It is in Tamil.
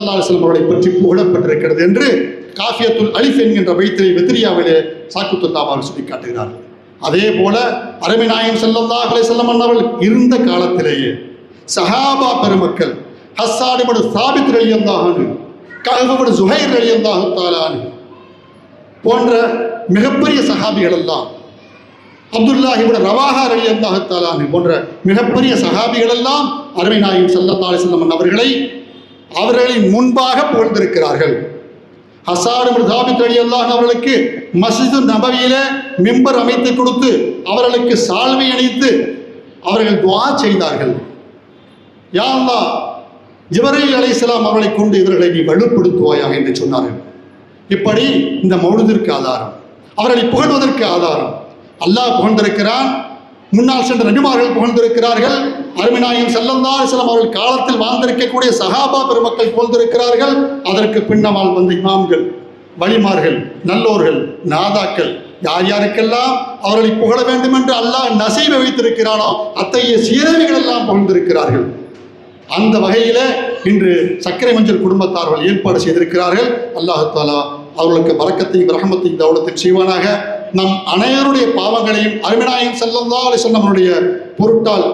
அல்லாஹ் அவர்களை பற்றி புகழப்பட்டிருக்கிறது என்று காஃபியத்துல் அலிஃப் என்கின்ற வைத்திரை வெத்திரியாவிலே சாக்குத்துல்லா அவர்கள் சொல்லி காட்டுகிறார்கள் அதே போல அரபிநாயகம் செல்லல்லா அலை செல்லம் அவர்கள் இருந்த காலத்திலேயே சஹாபா பெருமக்கள் ஹஸ்ஸாடிபடு சாபித் ரலியந்தாகனு கஹபடு சுஹைர் ரலியல்லாஹு தாலானு போன்ற மிகப்பெரிய சஹாபிகள் எல்லாம் அப்துல்லாஹிபுட ரவாஹா ரலியல்லாஹு தாலானு போன்ற மிகப்பெரிய சஹாபிகள் எல்லாம் அருமைநாயகம் செல்லல்லா அலை செல்லம் அவர்களை அவர்களின் முன்பாக புகழ்ந்திருக்கிறார்கள். ஹசான் மிருதாபித் அலி அல்லாஹ் அவர்களுக்கு மசிது நபவியில மிம்பர் அமைத்து கொடுத்து அவர்களுக்கு சால்வை அணித்து அவர்கள் துவா செய்தார்கள். யா அல்லாஹ் ஜிபரீல் அலைஹிஸ்ஸலாம் அவர்களை கொண்டு இவர்களை நீ வலுப்படுத்துவாயாக என்று சொன்னார்கள். இப்படி இந்த மௌனத்திற்கு ஆதாரம் அவர்களை புகழ்வதற்கு ஆதாரம். அல்லாஹ் புகழ்ந்திருக்கிறான். முன்னால் சென்ற நபிமார்கள் புகழ்ந்திருக்கிறார்கள். அருமிநாயகம் செல்லந்தா செல்லம் அவர்கள் காலத்தில் வாழ்ந்திருக்கக்கூடிய சகாபா பெருமக்கள் போந்திருக்கிறார்கள் அதற்கு பின்னமால் வந்த இமாம்கள் வழிமார்கள் நல்லோர்கள் நாதாக்கள் யார் யாருக்கெல்லாம் அவர்களை புகழ வேண்டும் என்று அல்லாஹ் நசீவை வைத்திருக்கிறானோ அத்தகைய சீரவிகள் எல்லாம் புகழ்ந்திருக்கிறார்கள். அந்த வகையில இன்று சர்க்கரை மஞ்சள் குடும்பத்தார்கள் ஏற்பாடு செய்திருக்கிறார்கள். அல்லாஹு தாலா அவர்களுக்கு வழக்கத்தையும் ரஹமத்தையும் தௌலத்தையும் செய்வானாக. நம் அனைவருடைய பாவங்களையும் அருமிநாயகம் செல்லல்லா சொன்னவனுடைய பொருட்டால்